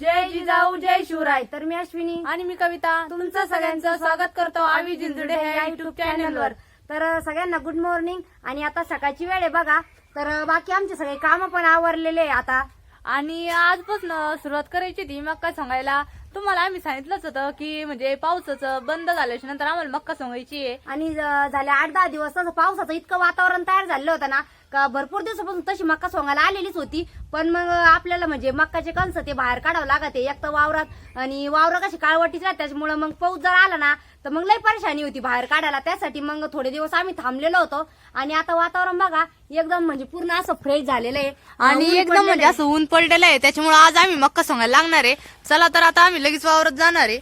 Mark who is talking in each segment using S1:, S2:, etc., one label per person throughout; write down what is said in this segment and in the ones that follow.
S1: जय जिजाऊ जय शिवराय.
S2: तर मी अश्विनी.
S1: आणि मी कविता. तुमचं सगळ्यांचं स्वागत करतो आवी जिंजुडे ह्या युट्यूब चॅनलवर
S2: तर सगळ्यांना गुड मॉर्निंग आणि आता सकाळची वेळ आहे बघा. तर बाकी आमचे सगळे काम पण आवरलेले आहे आता.
S1: आणि आजपासून सुरुवात करायची ती मक्का सांगायला. तुम्हाला आम्ही सांगितलंच होतं की म्हणजे पावसाचं बंद झाल्याच्यानंतर आम्हाला मक्का सांगायची आहे.
S2: आणि झाले आठ दहा दिवस तसं पावसाचं इतकं वातावरण तयार झालं होतं ना का? भरपूर दिवसापासून तशी मक्का सोंगायला आलेलीच होती. पण मग आपल्याला म्हणजे मक्काचे कंस ते बाहेर काढावं लागत एक तर वावरात आणि वावरं कशी काळवटीच राहत त्याच्यामुळे मग पाऊस जर आला ना तर मग लई परेशानी होती बाहेर काढायला. त्यासाठी मग थोडे दिवस आम्ही थांबलेलो होतो. आणि आता वातावरण बघा एकदम म्हणजे पूर्ण असं फ्रेश झालेलं आहे.
S1: आणि एकदम म्हणजे. असं ऊन पडलेलं आहे त्याच्यामुळे आज आम्ही मक्का सांगायला लागणार आहे. चला तर आता आम्ही लगेच वावरत जाणार आहे.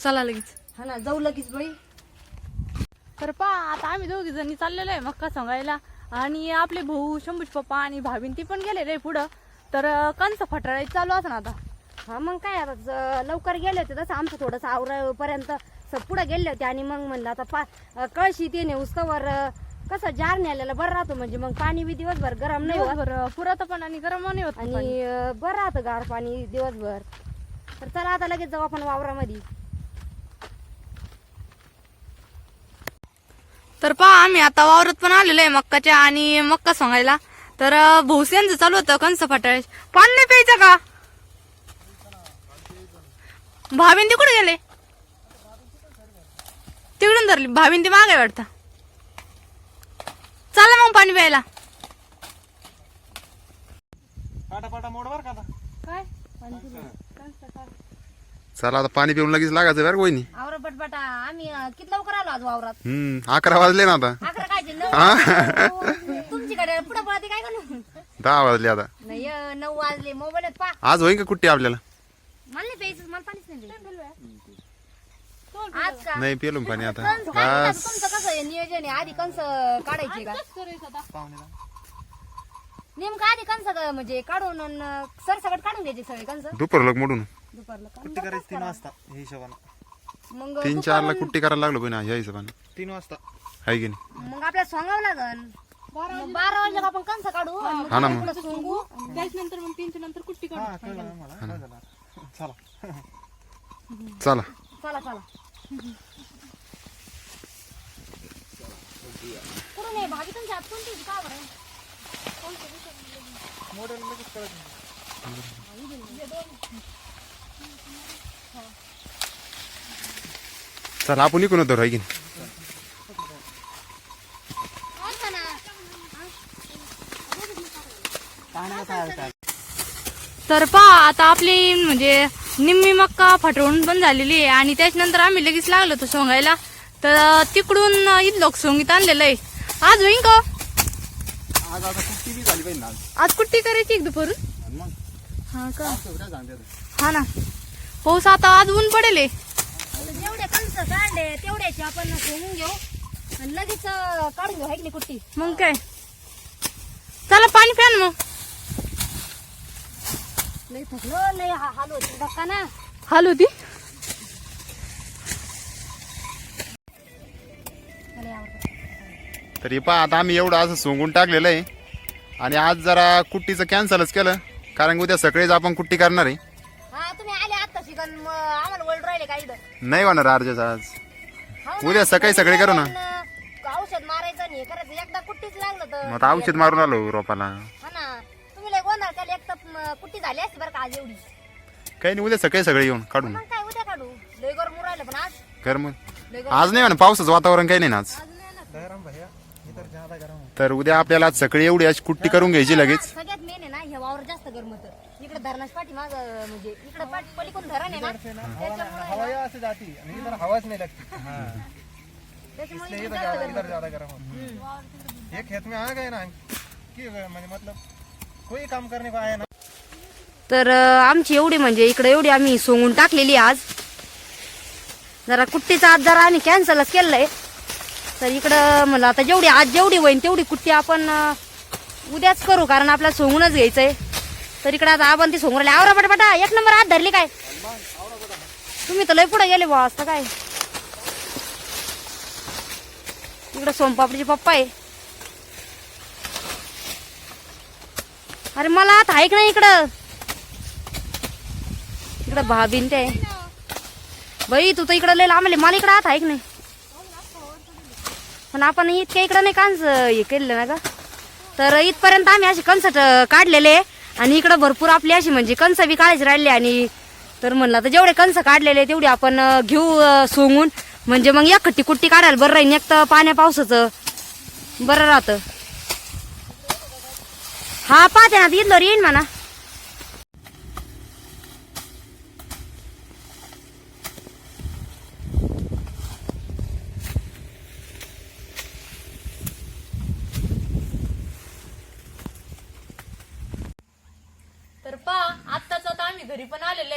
S1: चला लगेच.
S2: हा ना जाऊ लगेच बाई.
S1: तर पा आता आम्ही दोघी जणी चाललेलो आहे मक्का सांगायला. आणि आपले भाऊ शंभूज पप्पा आणि भाभीन ती पण गेलेले पुढं. तर कंस फटाळायचं चालू असं आता.
S2: हा मग काय आता ज- लवकर गेले होते तसं आमचं थोडंसं आवरापर्यंत पुढे गेले होते. आणि मग म्हणलं आता पा कळशी ते नेऊस्तवर कसं जार न्यायला बरं राहतो म्हणजे मग पाणी बी दिवसभर गरम नाही होत.
S1: दिवसभर पुरत पण आणि गरम नाही होत.
S2: आणि अं, बरं राहतं गार पाणी दिवसभर. तर चला आता लगेच जाऊ आपण वावरामध्ये.
S1: तर पहा आम्ही आता वावरत पण आलेलो आहे मक्काच्या आणि मक्का सांगायला. तर अं, भाऊस यांचं चालू होतं कंस फटाळे पाणी नाही प्यायचं का? ती कुठे गेले? तिकडून धरली. ती मागे वाटतं. चला मग पाणी प्यायला.
S3: पाटा पाटा मोड बर का
S1: काय
S4: चला आता पाणी पिऊन लगेच लागायचं बरं कोणी
S2: आवरा बटबटा आम्ही अं, किती लवकर आलो आज वावरात?
S4: हम्म अकरा वाजले ना आता.
S2: अकरा काय नऊ? तुमच्याकडे पुढे पळते काय करू
S4: दहा वाजले आता.
S2: नाही अं, नऊ वाजले. मोबाईलात पा.
S4: आज होईन का कुठे आपल्याला?
S2: मला नाही प्यायचं मला पाणीच नाही द्यायचं. आज का?
S4: नाही पिलो पाणी आता.
S2: कंस काय म्हणतात?
S4: बस.
S2: तुमचं कसं आहे नियोजन आहे? आधी कंस काढायचे का? नेमकं आधी कंस क- म्हणजे काढून अन सर सगळं काढून घ्यायचे सगळे कंस
S4: दुपार लोक मोडून.
S2: दुपारला?
S3: कुट्टी करायची? तीन वाजता हे हिशोबानं.
S2: मग
S4: तीन चारला कुट्टी करायला लागलो पण ह्या हिशोबाने.
S3: तीन वाजता.
S4: आहे की नाही?
S2: मग आपल्याला सोंगावं लागन. मग बारा वाजता आपण कंस काढू? आणि मग
S4: हा ना मग.
S2: इकडं सोंगू
S1: त्याच्यानंतर मग तीनच्या नंतर कुट्टी
S3: हा कळलं आम्हाला काय झालं चला.
S4: चला.
S2: चला चला. कुठून आहे? भाभी तुमच्या हात कोणती होती? का बरं?
S3: मोठ्याला लगेच कळत नाही.
S4: चला आपण इकून होतो आहे की.
S1: तर पहा आता आपली म्हणजे निम्मी मक्का फटवून पण झालेली आहे आणि त्याच्यानंतर आम्ही लगेच लागलो तो सोंगायला. तर तिकडून इथलोक सोंगीत आणलेलं आहे. आज होईन का?
S3: आज कुट्टी
S1: करायची एक दुपारून? हा का? हा ना. पाऊस आता आज ऊन पडेल आहे.
S2: जेवढे कंस काढले तेवढ्याचे आपण सोंगून घेऊ. आणि लगेच अं, काढून घेऊ ऐकली कुट्टी.
S1: मग काय? चला पाणी प्या ना मग.
S2: लई थकलो लई हा- हाल होती धक्का ना.
S1: हाल होती?
S2: मला आवडतं.
S4: तर हे पहा आता आम्ही एवढं असं सोंगून टाकलेलं आहे. आणि आज जरा कुट्टीचं कॅन्सलच केलं. कारण उद्या सकाळीच आपण कुट्टी करणार आहे.
S2: मग आम्हाला वळड राहिले काही
S4: नाही होणार अर्जच आज.
S2: हो
S4: उद्या सकाळी सकाळी करू ना.
S2: औषध मारायचं आणि हे करायचं. एकदा कुट्टीच लागलं तर.
S4: मग आता औषध मारून आलो रोपाला.
S2: हा ना. तुम्ही लय गोंधळ केला. एक तर म, कुट्टी झाली असती बरं का आज एवढी?
S4: काही नाही उद्या सकाळी सगळे येऊन काढून.
S2: मग काय उद्या काढू? लय गरम राहिलं पण आज.
S4: कर मग.
S2: लय
S4: आज नाही म्हणा पावसाचं वातावरण काही नाही ना आज.
S3: गरम भैया. इधर ज्यादा गरम है
S4: तर उद्या आपल्याला आज सकाळी एवढी अशी कुट्टी करून घ्यायची लगेच.
S2: सगळ्यात मेन आहे ना हे वावर जास्त गरम होतं. इकडे धरणाच पाठी माग म्हणजे इकडे पाठी पलीकडून धरण आहे ना त्याच्यामुळे
S3: हवा यहाँ से जाती है इधर हवा नहीं लगती.
S2: त्याच्यामुळे
S3: इसलिए
S2: इकडे
S3: इधर
S2: जास्त
S3: ज्यादा
S2: गरम
S3: इधर ज्यादा गरम होता है ये खेत में आ गए ना कि म्हणजे मतलब कोई काम करने को आया ना.
S2: तर अं, आमची एवढी म्हणजे इकडे एवढी आम्ही सोंगून टाकलेली आज. जरा कुट्टीचा आज जरा आम्ही कॅन्सलच केलंय. तर इकडं म्हणलं आता जेवढी आज जेवढी होईन तेवढी कुट्टी आपण अं, उद्याच करू कारण आपल्याला सोंगूनच घ्यायचंय. तर इकडे आता आपण ती सोंगरले आवरा पटापटा. एक नंबर हात धरली काय? तुम्ही तर लय पुढे गेले बा असतं काय? इकडं सोमपापडीचे पप्पा आहे. अरे मला आता ऐक नाही इकडं? इकडं भाभीन ते. बाई तू तर इकडं लय लांबले मला इकडं आता ऐक नाही? पण आपण इतक्या इकडं नाही कांस हे केलेलं ना का? तर इथपर्यंत आम्ही असे कन्सर्ट काढलेले. आणि इकडं भरपूर आपली अशी म्हणजे कणसं बी काढायची राहिली आणि तर म्हणलं तर जेवढे कंस काढलेले तेवढे आपण घेऊ सोंगून. म्हणजे मग एक खट्टी कुट्टी काढायला बरं राहील एक तर पाण्या पावसाचं. बरं राहतं. हा पाहते ना इथलं येईन म्हणा
S1: तर पा आत्ताच आता आम्ही घरी पण आलेलो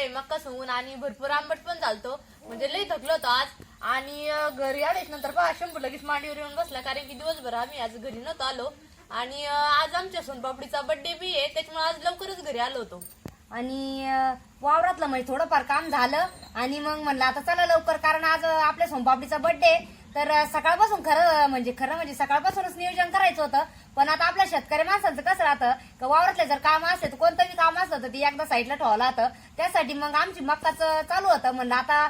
S1: ऊन आणि भरपूर आंबट पण झालतो. म्हणजे लई थकलो होतो आज. आणि घरी आलेच नंतर पहा शंभू लगेच मांडीवर येऊन बसला कारण की दिवसभर आम्ही आज घरी नव्हतो आलो. आणि आज आमच्या सोनपापडीचा बर्थडे बी आहे त्याच्यामुळे आज लवकरच घरी आलो होतो.
S2: आणि वावरातलं म्हणजे थोडंफार काम झालं. आणि मग म्हणलं आता चला लवकर कारण आज आपल्या सोनपापडीचा बर्थडे तर सकाळपासून खरं म्हणजे खरं म्हणजे सकाळपासूनच नियोजन करायचं होतं. पण आता आपल्या शेतकरी माणसांचं कसं राहतं का वावरातले जर काम असले तर कोणतं बी काम असलं तर ते एकदा साईडला ठेवलं होतं त्यासाठी मग आमची मक्काचं चालू होतं. म्हणलं आता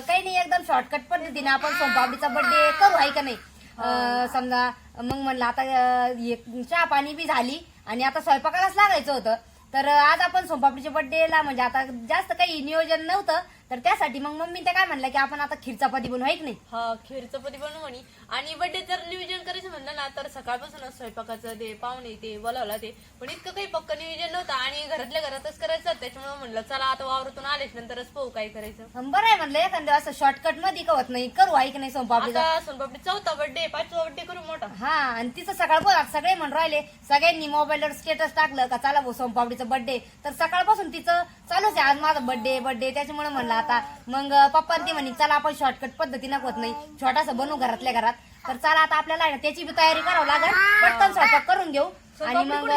S2: काही नाही एकदम शॉर्टकट पद्धतीने आपण सोमपापडीचा बर्थडे करू आहे का नाही? अं, समजा मग म्हणलं आता हे चहा पाणी बी झाली आणि आता स्वयंपाकालाच लागायचं होतं. तर आज आपण सोमपापडीच्या बर्थडेला म्हणजे आता जास्त काही नियोजन नव्हतं तर त्यासाठी मग मम्मी ते काय म्हणलं की आपण आता खीर चपाती बनवू आहे की नाही?
S1: हा खीर चपाती बनवू म्हणे. आणि बर्थडे जर नियोजन करायचं म्हणलं ना तर सकाळपासूनच स्वयंपाकाचं ते पाहुणे ते बोलावला ते. पण इतकं काही पक्क नियोजन नव्हतं आणि घरातल्या घरातच करायचं त्याच्यामुळे म्हणलं चला आता वावरातून आलेच नंतरच पाहू काय करायचं.
S2: बरं आहे म्हणलं एखाद्या असं शॉर्टकटमध्ये कवत नाही करू आहे की नाही सोमपापडीचा
S1: आता सोनपापडी चौथा बर्थडे पाचवा बर्थडे करू
S2: हा आणि तिचं सकाळपासून सगळे म्हणून राहिले. सगळ्यांनी मोबाईलवर स्टेटस टाकलं का चला भाऊ सोमपापडीचं बर्थडे तर सकाळपासून तिचं चालूच आहे. आज माझा बर्थडे बर्थडे त्याच्यामुळे म्हणलं आता. मग पप्पा ती म्हणे चला आपण शॉर्टकट पद्धतीनं होत नाही. छोटासा बनवू घरातल्या घरात. तर चला आता आपल्याला आहे ना त्याची बी तयारी करावं लागेल. पटकन स्वयंपाक करून घेऊ. आणि मग.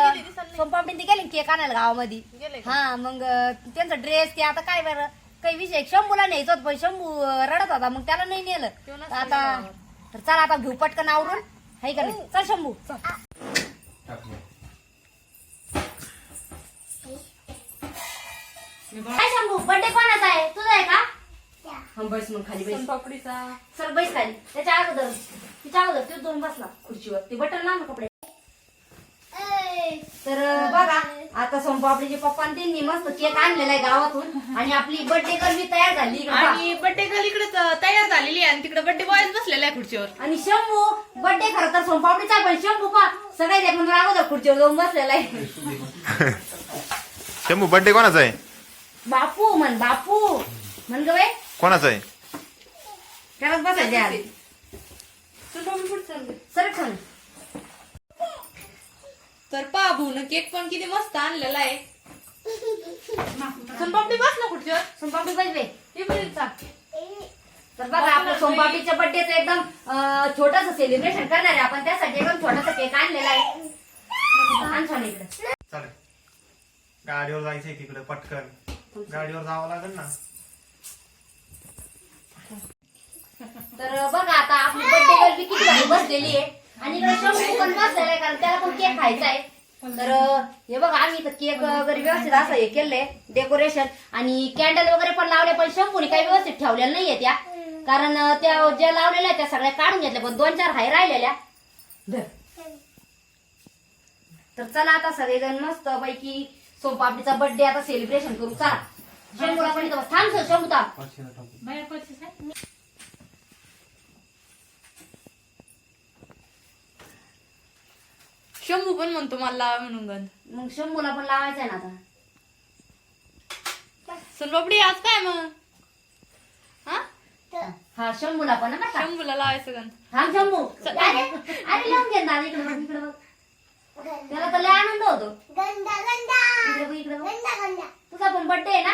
S2: सोमपापडी ती गेली केक आणायला गावामध्ये? हा मग त्यांचा ड्रेस ते आता काय बरं? काही विषय शंभूला न्यायचं होतं पण शंभू रडत होता. मग त्याला नाही नेलं. आता तर चला आता घेऊ पटकन आवरून. हाय का नाही चल शंभू चल. काय शंभू बर्थडे कोणाचा आहे? तुझा आहे का? बस मग खाली बस.
S1: सोनपापडीचा
S2: सर बैस खाली. त्याच्या अगोदर तिच्या अगोदर तो दोन बसला खुर्चीवर. ते बटन लाव ना कपडे. तर बघा आता सोमपापडीचे पप्पा त्यांनी मस्त केक आणलेला आहे गावातून. आणि आपली बर्थडे गर्मी तयार झाली इकडं.
S1: आणि बर्थडे गर्ल इकडे तयार झालेली आहे आणि तिकडे बर्थडे बॉयच बसलेला आहे खुर्चीवर.
S2: आणि शंभू बर्थडे खरं तर सोमपापडीचा आहे, पण शंभू पा सगळे देखून अगोदर खुर्चीवर जाऊन बसलेला आहे.
S4: शंभू बर्थडे कोणाचा आहे?
S2: बापू म्हण बापू. म्हण ग बाई.
S4: कोणाचा आहे?
S2: त्यालाच बसायचे सर खन
S1: तर पहा भाऊन केक पण किती मस्त आणलेला आहे. सोनपापडी बस ना खुर्चीवर
S2: सोमपापडी पाहिजे
S1: हे पण.
S2: तर बघा आपलं सोमपापडीच्या बर्थडेचं एकदम छोटस सेलिब्रेशन करणार आहे आपण. त्यासाठी एकदम छोटासा केक आणलेला आहे. आण सोने इकडे.
S3: चालेल. गाडीवर जायचंय तिकडे पटकन. गाडीवर जावं लागेल ना.
S2: तर बघा आता आपली बर्थडे गर्ल बी किती भारी बसलेली आहे. आणि इकडे शंभू पण बसलेला आहे कारण त्याला पण केक खायचा आहे. तर हे बघा आम्ही तर केक वगैरे व्यवस्थित असं हे केलंय डेकोरेशन आणि कॅन्डल वगैरे पण लावले पण शंभूने काही व्यवस्थित ठेवलेल्या नाहीये त्या. कारण त्या ज्या लावलेल्या त्या सगळ्या काढून घेतल्या पण दोन चार हाय राहिलेल्या. तर चला आता सगळेजण मस्त पैकी सोमपापडीचा बर्थडे आता सेलिब्रेशन करू. चला. शंभूला पण इथं बस. थांब. सर शंभू
S1: पण म्हणतो मला लावा म्हणून गंध
S2: मग शंभूला पण लावायचं आहे ना आता.
S1: सोनपापडी आज काय मग? हा?
S2: हा शंभूला पण ना का?
S1: शंभूला लावायचं गंध
S2: हा शंभू. अरे अरे लावून घे ना इकडे बघ इकडे बघ. त्याला तर लय आनंद होतो. इकडे बघ इकडे बघ. तुझा पण बर्थडे आहे ना?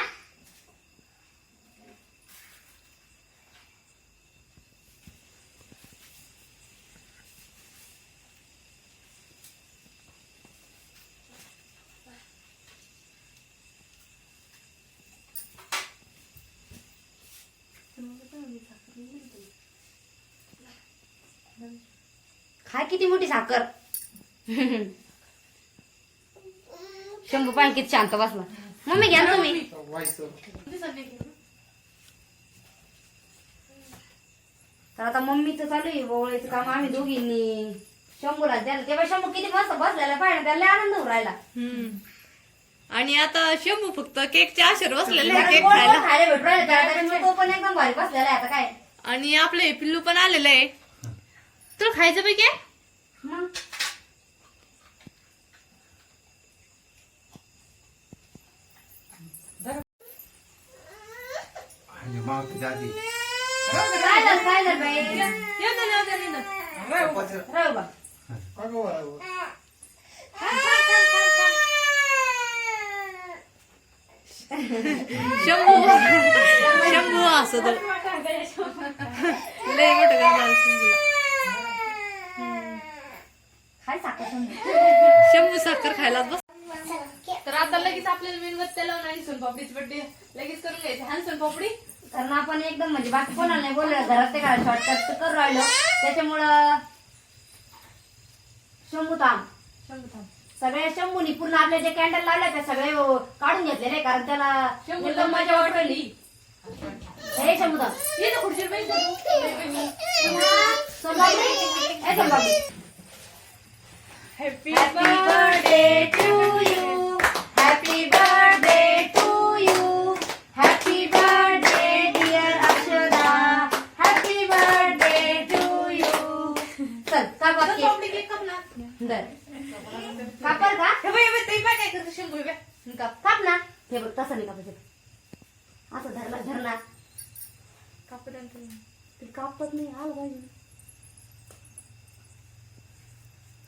S2: खाय किती मोठी साखर. शंभू पाणी किती शांत बसला. मम्मी घ्या ना तुम्ही. तर आता मम्मीचं चालू आहे ओवळायचं काम आम्ही दोघींनी. शंभूला द्यायला. तेव्हा शंभू किती मस्त बसलेला पाहिजे त्याला आनंद होऊ राहिला.
S1: आणि आता शंभू फक्त केकच्या आशेर बसलेले आहे केक खायला.
S2: भेटू राहिलं त्याला, त्याच्यामुळे तो पण एकदम भारी बसलेला आहे आता काय.
S1: आणि आपलं पिल्लू पण आलेलं आहे. तुला खायचं पैकी?
S2: मग? काय झालं काय झालं बाई. राहू बा
S1: शंभू. शंभू असं तर. लय मोठं काम झालं शंभूला.
S2: साखर.
S1: शंभू साखर खायला बस. तर आता लगेच आपल्याला मेणबत्त्या लावून आणि सोनपापडीच बड्डे लगेच करून घ्यायचे. हा सोनपापडी
S2: कारण आपण एकदम म्हणजे बाकी कोणाला नाही बोललं घरात ते काय शॉर्टकट करू राहिलो. त्याच्यामुळं शंभू थांब
S1: शंभू थांब
S2: सगळ्या शंभूनी पूर्ण आपले जे कॅन्डल लावले ते सगळे काढून घेतलेले कारण त्याला
S1: शंभू
S2: एकदम मजा वाटली. हे शंभू थांब
S1: ये ना.
S2: सोनपापडी ए Sonpapdi
S1: happy
S2: Happy birthday to you. Happy birthday to you. Happy birthday dear Akshada. Happy birthday to you. चल
S1: केक काप ना
S2: दर कापर का
S1: हे बाई, हे बाई, ते बाई काय करते हे बाई. काप
S2: काप ना हे बघ तसं नाही कापायचं असं धरला धरणार
S1: कापू द्या ना तुम्ही.
S2: ते कापत नाही आलं पाहिजे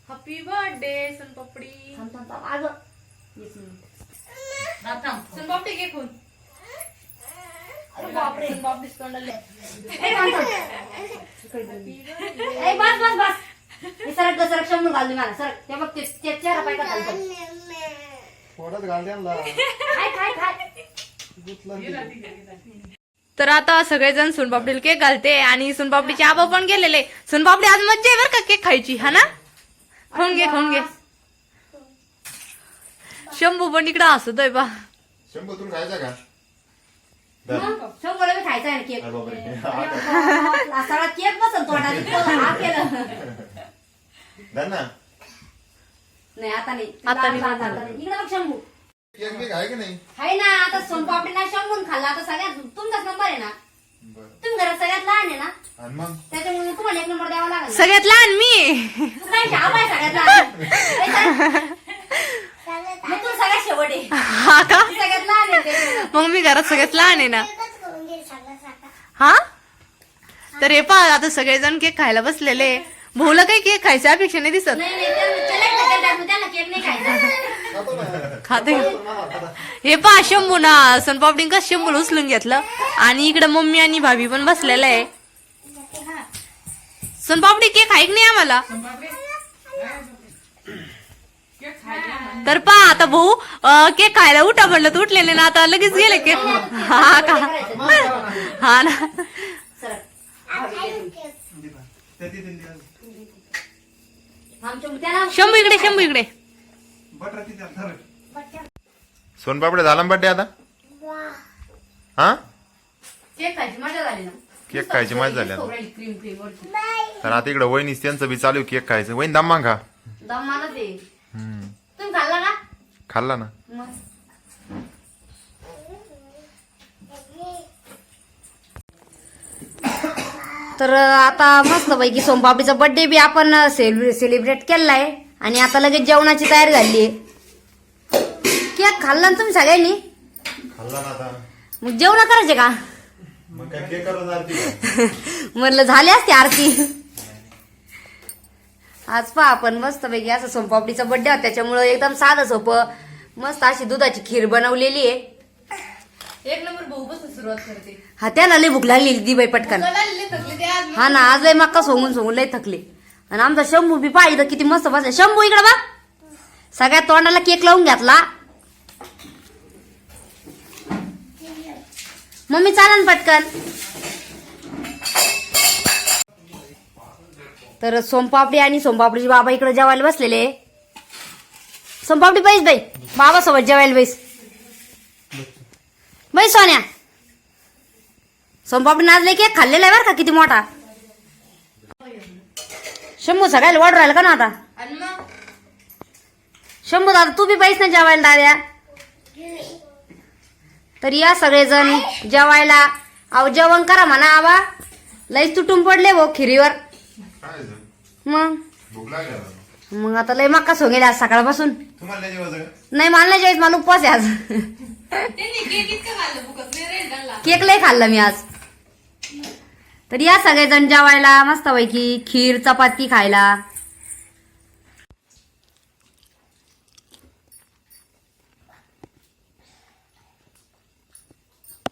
S1: हॅपी बर्थडे सोनपापडी
S2: थांब थांब थांब. अगं वीस मिनिट.
S1: सोनपापडी घे खून
S2: अरे बापरे
S1: सोनपापडीच तोंडाला
S2: ए, थांब, थांब. ए, बस बस बस. हे सरक ग, सरक शंभर घालते मला. सरक. ते बघ ते ते चेहरा पाय का
S3: पोटात घाल
S1: तर आता सगळेजण सोनपापडीला केक घालते आणि सोनपापडीचे आबा पण गेलेले. सोनपापडी आज मज्जा आहे बरं का केक खायची हा ना? खाऊन घे खाऊन घे. शंभू पण इकडं हसतोय बा
S4: शंभू तुला खायचा का?
S2: बी खायचा आहे केक.
S4: अरे बापरे.
S2: हा, सगळा केक बसन तोंडात. इतकं हा केलं.
S4: धर ना.
S2: नाही आता नाही.
S1: आता नाही,
S2: आता नाही. इकडे बघ शंभू.
S4: केक बी आहे की नाही?
S2: आहे ना आता सोनपापडी ना शंभून खाल्ला. आता सगळ्यात तुमचाच नंबर आहे ना?
S4: बरं.
S2: तुम्ही घरात सगळ्यात लहान आहे ना?
S4: आणि मग?
S2: त्याच्यामुळे तुम्हाला एक नंबर द्यावा लागेल. ना.
S1: सगळ्यात लहान मी.
S2: तू काय शाळा आहे सगळ्यात लहान. मग तू सगळ्यात शेवट. आहे
S1: हा का?
S2: तू सगळ्यात लहान आहे ते.
S1: मग मी घरात सगळ्यात लहान आहे ना. हा? तर हे पहा आता सगळेजण केक खायला बसलेले. भाऊला काही केक खायची अपेक्षा नाही दिसत.
S2: नाही नाही त्याला- त्याला एक टक्के टाकून त्याला केक नाही खायचा.
S1: खाते. हे पहा शंभू ना सनपापडी का शंभूला उचलून घेतलं. आणि इकडे मम्मी आणि भाभी पण बसलेलं आहे. सोनपापडी केक आहे की नाही आम्हाला? तर पहा आता भाऊ केक खायला उठा म्हणलं तर उठलेले ना आता लगेच गेले केक. हा का? हा ना. शंभू इकडे शंभू इकडे.
S3: बटर
S4: सोनपापडी झाला बड्डे आता? हा?
S2: केक खायची मजा झाली ना.
S4: केक खायची मजा झाली आता.
S2: क्रीम क्रीम वरची.
S4: तर आता इकडे वहिनीच त्यांचं बी चालू आहे केक खायचं. वहिनी दम्मा खा.
S2: दम मला ते
S4: हम्म.
S2: तुम्ही खाल्ला का?
S4: खाल्ला ना.
S2: तर आता मस्त पैकी सोमपापडीचा बर्थडे बी आपण सेलिब्रेट केलाय. आणि आता लगेच जेवणाची तयारी झाली आहे केक खाल्ला ना तुम्ही सगळ्यांनी?
S4: खाल्ला ना आता.
S2: मग जेवण करायचे का?
S4: मग काय केक करत
S2: म्हणलं झाली असते आरती. आज पहा आपण मस्त पैकी असं सोमपापडीचा बर्थडे होता त्याच्यामुळं एकदम साधं सोपं मस्त अशी दुधाची खीर बनवलेली आहे.
S1: एक नंबर भाऊ बसून सुरुवात करते.
S2: हा त्याला लई भूक लागली दी बाई पटकन.
S1: थकले ते आज.
S2: हा ना आज लय मक्का सोंगून सोंगून लय थकले. आणि आमचा शंभू बी पाहिजे किती मस्त बसला. शंभू इकडे बघ. सगळ्या तोंडाला केक लावून घेतला. मम्मी चाला ना पटकन. तर सोमपापडी आणि सोमपापडीचे बाबा इकडे जेवायला बसलेले. संपापडी बैस बाई. बाबा सोबत जेवायला बैस. बैस सोन्या. सोनपापडी नाचले केक खाल्लेला आहे बरं का किती मोठा? शंभू सगळ्याला वाढ राहिला का ना आता? शंभू दादा तू बी पाहिजे ना जेवायला दाद्या. तर या सगळेजण जेवायला. अहो जेवण करा म्हणा आबा. लईच तुटून पडले भाऊ खिरीवर. मग? मग आता लय मक्का सोंगेले आज सकाळपासून. नाही मला नाही जेवायचं मला उपवास आहे आज.
S1: केक खाल्लं
S2: केक लय खाल्ला मी आज. तर या सगळेजण जेवायला मस्तपैकी खीर चपाती खायला.